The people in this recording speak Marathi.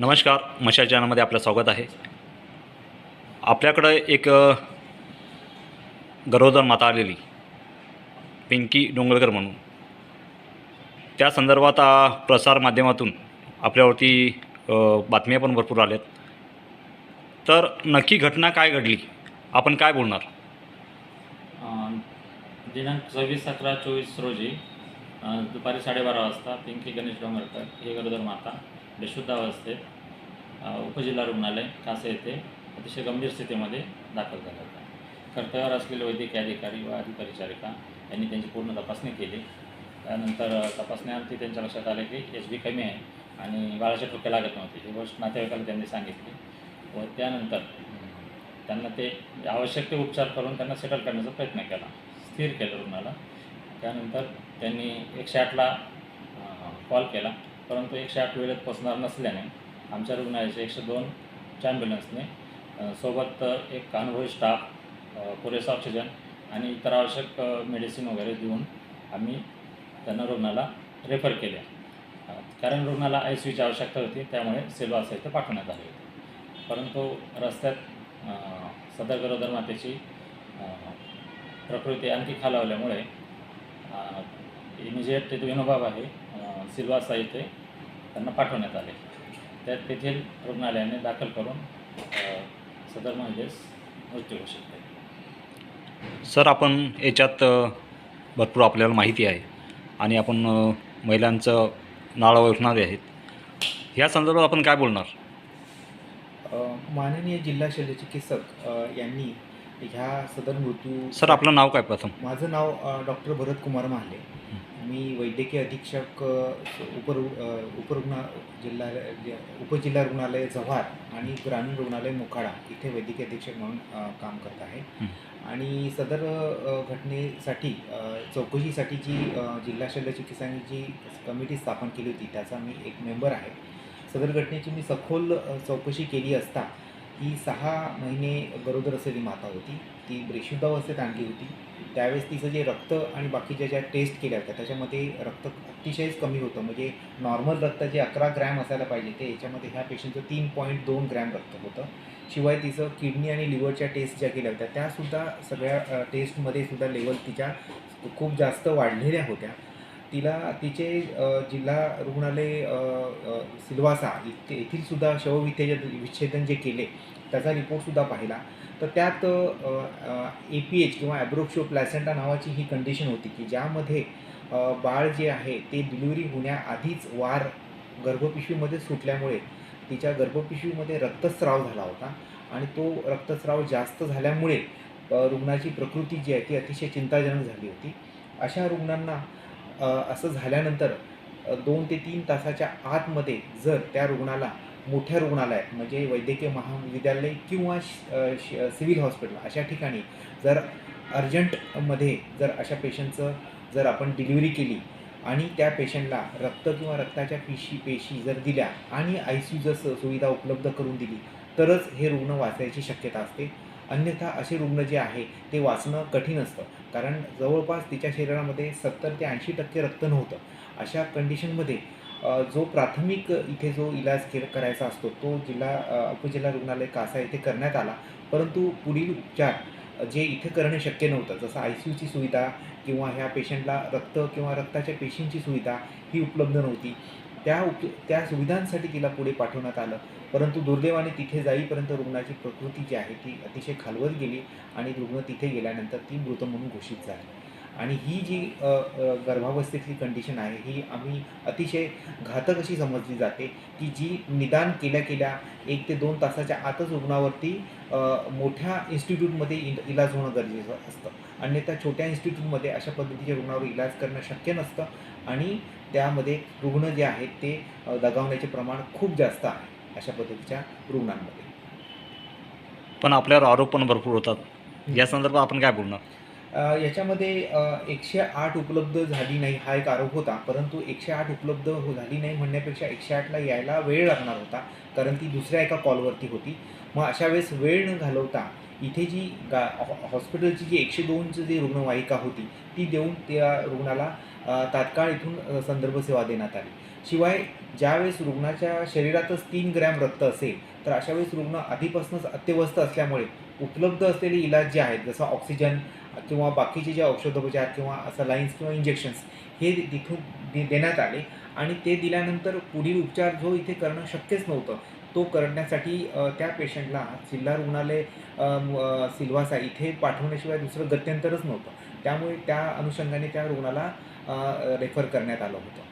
नमस्कार मशाल चॅनलमध्ये आपलं स्वागत आहे. आपल्याकडं एक गरोदर माता आलेली पिंकी डोंगरकर म्हणून. त्या संदर्भात प्रसार माध्यमातून आपल्यावरती बातम्या पण भरपूर आल्यात. तर नक्की घटना काय घडली? आपण काय बोलणार? दिनांक सव्वीस सतरा चोवीस रोजी दुपारी साडेबारा वाजता पिंकी गणेश डोंगरकर हे गरोदर माता बेशुद्ध अवस्थेत उपजिल्हा रुग्णालय कासे येथे अतिशय गंभीर स्थितीमध्ये दाखल झाला होता. कर्तव्यावर असलेले वैद्यकीय अधिकारी व अधिपरिचारिका यांनी त्यांची पूर्ण तपासणी केली. त्यानंतर तपासण्यावरती त्यांच्या लक्षात आले की एच बी कमी आहे आणि बाळाचे ठोके लागत नव्हते. ही गोष्ट नातेवाईकाला त्यांनी सांगितली व त्यानंतर त्यांना ते आवश्यक ते उपचार करून त्यांना सेटल करण्याचा प्रयत्न केला. स्थिर केलं रुग्णाला. त्यानंतर त्यांनी एकशे आठला कॉल केला. परंतु एकशे आठ वेळेत पोचणार नसल्याने आमच्या रुग्णालयाचे एकशे दोनच्या ॲम्ब्युलन्सने सोबत एक अनुभवी स्टाफ पुरेसा ऑक्सिजन आणि इतर आवश्यक मेडिसिन वगैरे देऊन आम्ही त्यांना रुग्णाला रेफर केले कारण रुग्णाला आय सी यूची आवश्यकता होती त्यामुळे सिल्वासा इथं पाठवण्यात आले होते. परंतु रस्त्यात सदर गरोदर मातेची प्रकृती आणखी खालावल्यामुळे इमिजिएट तिथे विनोबाब आहे सिल्वासा इथे त्यांना पाठवण्यात आले. त्यात तेथील रुग्णालयाने दाखल करून सदर म्हणजेच मृत्यू घोषित केला. सर आपण याच्यात भरपूर आपल्याला माहिती आहे आणि आपण महिलांचं नाळ ओळखणारे आहेत. ह्या संदर्भात आपण काय बोलणार? माननीय जिल्हा शल्य चिकित्सक अ, यांनी ह्या सदर मृत्यू सर आपलं नाव काय प्रथम? माझं नाव डॉक्टर भरत कुमार महाले. मी वैद्यकीय अधीक्षक उपर उपरुग्णा जिल्हा उपजिल्हा रुग्णालय जव्हार आणि ग्रामीण रुग्णालय मोखाडा इथे वैद्यकीय अधीक्षक म्हणून काम करत आहे. आणि सदर घटनेसाठी चौकशीसाठी जी जिल्हा शल्य चिकित्सांनी जी कमिटी स्थापन केली होती त्याचा मी एक मेंबर आहे. सदर घटनेची मी सखोल चौकशी केली असता ही सहा महिने गरोदर असलेली माता होती. ती बेशुद्ध अवस्थेत आणली होती. त्यावेळेस तिचं जे रक्त आणि बाकीच्या ज्या टेस्ट केल्या होत्या त्याच्यामध्ये रक्त अतिशयच कमी होतं. म्हणजे नॉर्मल रक्त जे अकरा ग्रॅम असायला पाहिजे ते याच्यामध्ये ह्या पेशंटचं तीन पॉईंट दोन ग्रॅम रक्त होतं. शिवाय तिचं किडनी आणि लिव्हरच्या टेस्ट ज्या केल्या होत्या त्यासुद्धा सगळ्या टेस्टमध्ये सुद्धा लेवल तिच्या खूप जास्त वाढलेल्या होत्या. तिला तिचे जिल्हा रुग्णालय सिल्वासा इथे येथील सुद्धा शवविच्छेदन विच्छेदन जे केले त्याचा रिपोर्टसुद्धा पाहिला. तर त्यात ए पी एच किंवा ॲब्रोक्शो प्लॅसेंटा नावाची ही कंडिशन होती की ज्यामध्ये बाळ जे आहे ते डिलिव्हरी होण्याआधीच वार गर्भपिशवीमध्ये सुटल्यामुळे तिच्या गर्भपिशवीमध्ये रक्तस्राव झाला होता आणि तो रक्तस्राव जास्त झाल्यामुळे रुग्णाची प्रकृती जी आहे ती अतिशय चिंताजनक झाली होती. अशा रुग्णांना असं झाल्यानंतर दोन ते तीन तासाच्या आतमध्ये जर त्या रुग्णाला मोठ्या रुग्णालयात म्हणजे वैद्यकीय महाविद्यालय किंवा श- श- सिव्हिल हॉस्पिटल अशा ठिकाणी जर अर्जंटमध्ये जर अशा पेशंटचं जर आपण डिलिव्हरी केली आणि त्या पेशंटला रक्त किंवा रक्ताच्या पेशी पेशी जर दिल्या आणि आय सी यू जर स- सुविधा उपलब्ध करून दिली तरच हे रुग्ण वाचायची शक्यता असते. अन्यथा असे रुग्ण जे आहे ते वाचणं कठीण असतं. कारण जवळपास तिच्या शरीरामध्ये सत्तर ते ऐंशी टक्के रक्त नव्हतं. अशा कंडिशनमध्ये जो प्राथमिक इथे जो इलाज के करायचा असतो तो जिल्हा उपजिल्हा रुग्णालय कासा येथे करण्यात आला. परंतु पुढील उपचार जे इथे करणं शक्य नव्हतं जसं आय सी यूची सुविधा किंवा ह्या पेशंटला रक्त किंवा रक्ताच्या पेशींची सुविधा ही उपलब्ध नव्हती. त्या उप त्या सुविधांसाठी तिला पुढे पाठवण्यात आलं. परंतु दुर्दैवाने तिथे जाईपर्यंत रुग्णाची प्रकृती जी आहे ती अतिशय खालवत गेली आणि रुग्ण तिथे गेल्यानंतर ती मृत म्हणून घोषित झाली. आणि ही जी गर्भावस्थेतली कंडिशन आहे ही आम्ही अतिशय घातक अशी समजली जाते की जी निदान केल्या केल्या एक ते दोन तासाच्या आतच रुग्णावरती मोठ्या इन्स्टिट्यूटमध्ये इलाज होणं गरजेचं असतं. अन्यथा छोट्या इन्स्टिट्यूटमध्ये अशा पद्धतीच्या रुग्णावर इलाज करणं शक्य नसतं. आणि त्यामध्ये रुग्ण जे आहेत ते दगावण्याचे प्रमाण खूप जास्त आहे अशा पद्धतीच्या रुग्णांमध्ये. पण आपल्यावर आरोप पण भरपूर होतात. या संदर्भात आपण काय बोलणार? याच्यामध्ये एकशे आठ उपलब्ध झाली नाही हा एक आरोप होता. परंतु एकशे आठ उपलब्ध हो झाली नाही म्हणण्यापेक्षा एकशे आठला यायला वेळ लागणार होता. कारण ती दुसऱ्या एका कॉलवरती होती. मग अशा वेळेस वेळ न घालवता इथे जी गा हॉ- हॉस्पिटलची जी एकशे दोनची जी रुग्णवाहिका होती ती देऊन त्या रुग्णाला तात्काळ इथून संदर्भ सेवा देण्यात आली. शिवाय ज्यावेळेस रुग्णाच्या शरीरातच तीन ग्रॅम रक्त असेल तर अशा वेळेस रुग्ण आधीपासूनच अत्यवस्थ असल्यामुळे उपलब्ध असलेले इलाज जे आहेत जसं ऑक्सिजन किंवा बाकीचे जे औषधोपचार किंवा असं लाईन्स किंवा इंजेक्शन्स हे तिथून दे देण्यात आले. आणि ते दिल्यानंतर पुढील उपचार जो इथे करणं शक्यच नव्हतं. तो करण्यासाठी त्या पेशंटला जिल्हा रुग्णालय सिल्वासा इथे पाठवण्याशिवाय दुसरं गत्यंतरच नव्हतं. त्यामुळे त्या अनुषंगाने त्या रुग्णाला रेफर करण्यात आलं होतं.